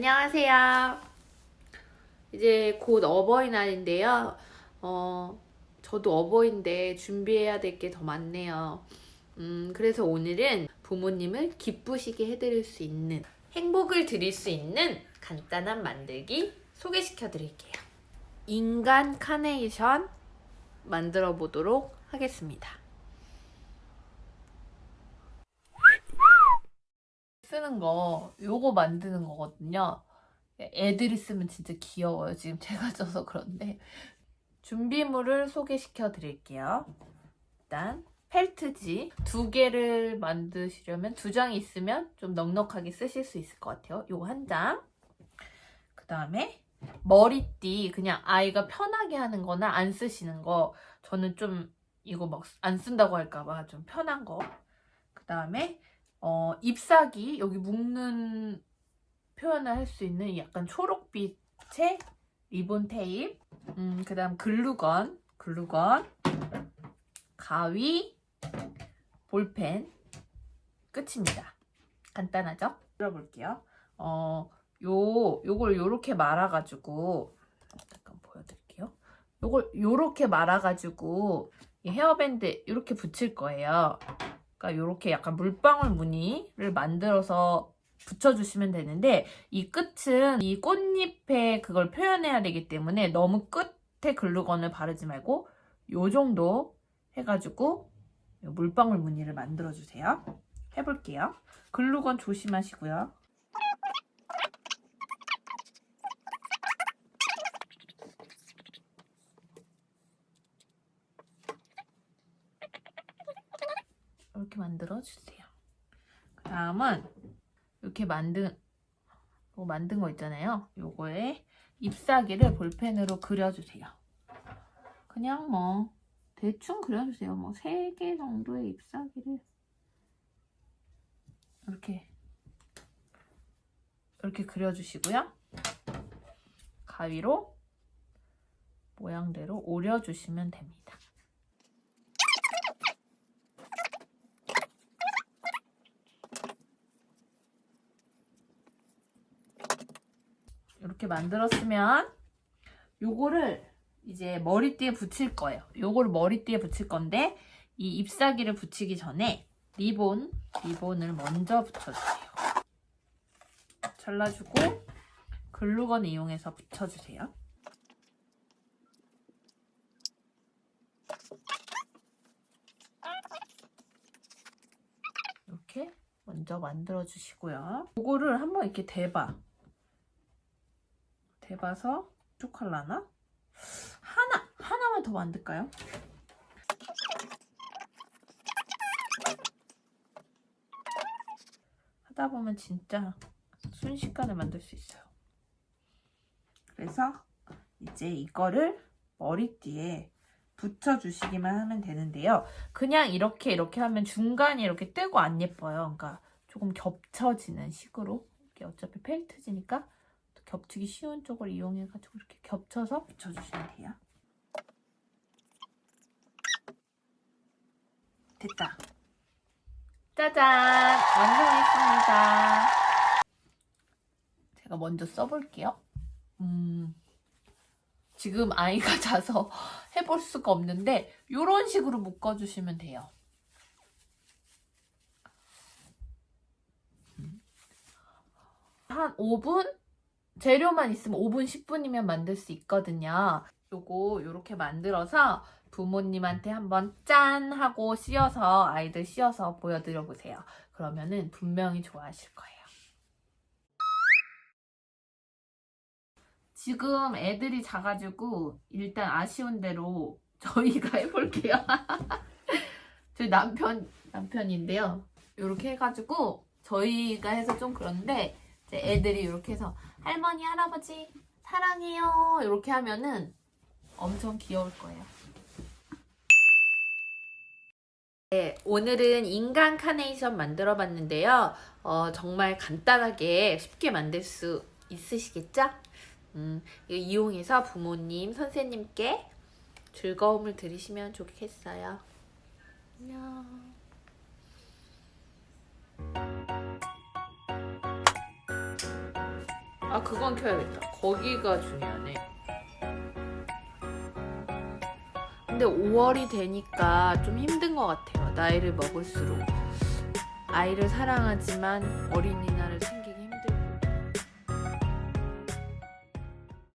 안녕하세요. 이제 곧 어버이날인데요. 어, 저도 어버이인데 준비해야 될 게 더 많네요. 음, 그래서 오늘은 부모님을 기쁘시게 해드릴 수 있는, 행복을 드릴 수 있는 간단한 만들기 소개시켜 드릴게요. 인간 카네이션 만들어 보도록 하겠습니다. 쓰는 거 요거 만드는 거거든요. 애들이 쓰면 진짜 귀여워요. 지금 제가 쪄서 그런데 준비물을 소개시켜 드릴게요. 일단 펠트지 두 개를 만드시려면 두 장이 있으면 좀 넉넉하게 쓰실 수 있을 것 같아요. 요거 한 장. 그 다음에 머리띠 그냥 아이가 편하게 하는 거나 안 쓰시는 거 저는 좀 이거 막 안 쓴다고 할까봐 좀 편한 거. 그 다음에 어, 잎사귀 여기 묶는 표현을 할 수 있는 약간 초록빛의 리본 테이프 음, 그 다음 글루건 글루건 가위 볼펜. 끝입니다. 간단하죠? 들어볼게요. 어, 요, 요걸 요렇게 말아가지고 잠깐 보여드릴게요. 요걸 요렇게 말아가지고 이 헤어밴드 이렇게 붙일 거예요 그러니까 이렇게 약간 물방울 무늬를 만들어서 붙여주시면 되는데 이 끝은 이 꽃잎에 그걸 표현해야 되기 때문에 너무 끝에 글루건을 바르지 말고 요 정도 해가지고 물방울 무늬를 만들어주세요. 해볼게요. 글루건 조심하시고요. 이렇게 만들어 주세요. 그 다음은 이렇게 만든 뭐 만든 거 있잖아요. 요거에 잎사귀를 볼펜으로 그려주세요. 그냥 뭐 대충 그려주세요. 뭐세개 정도의 잎사귀를 이렇게 이렇게 그려주시고요. 가위로 모양대로 오려주시면 됩니다. 이렇게 만들었으면 요거를 이제 머리띠에 붙일 거예요. 요거를 머리띠에 붙일 건데 이 잎사귀를 붙이기 전에 리본, 리본을 먼저 붙여주세요. 잘라주고 글루건 이용해서 붙여주세요. 이렇게 먼저 만들어 주시고요. 요거를 한번 이렇게 대봐. 대봐서 촉할라나? 하나! 하나만 더 만들까요? 하다 보면 진짜 순식간에 만들 수 있어요. 그래서 이제 이거를 머리띠에 붙여주시기만 하면 되는데요. 그냥 이렇게 이렇게 하면 중간이 이렇게 뜨고 안 예뻐요. 그러니까 조금 겹쳐지는 식으로 이게 어차피 펠트지니까 겹치기 쉬운 쪽을 이용해가지고 이렇게 겹쳐서 붙여주시면 돼요. 됐다. 짜잔! 완성했습니다. 제가 먼저 써볼게요. 음, 지금 아이가 자서 해볼 수가 없는데 이런 식으로 묶어주시면 돼요. 한 5분? 재료만 있으면 5분, 10분이면 만들 수 있거든요. 요거 요렇게 만들어서 부모님한테 한번 짠 하고 씌어서 아이들 씌어서 보여드려 보세요. 그러면은 분명히 좋아하실 거예요. 지금 애들이 자가지고 일단 아쉬운 대로 저희가 해볼게요. 저희 남편 남편인데요. 이렇게 해가지고 저희가 해서 좀 그런데 이제 애들이 이렇게 해서 할머니 할아버지 사랑해요 이렇게 하면은 엄청 귀여울 거예요. 네, 오늘은 인간 카네이션 만들어 봤는데요. 어, 정말 간단하게 쉽게 만들 수 있으시겠죠? 음, 이용해서 부모님, 선생님께 즐거움을 들으시면 좋겠어요. 안녕. 아 그건 켜야겠다. 거기가 중요하네. 근데 5월이 되니까 좀 힘든 것 같아요. 나이를 먹을수록 아이를 사랑하지만 어린이날을 챙겨.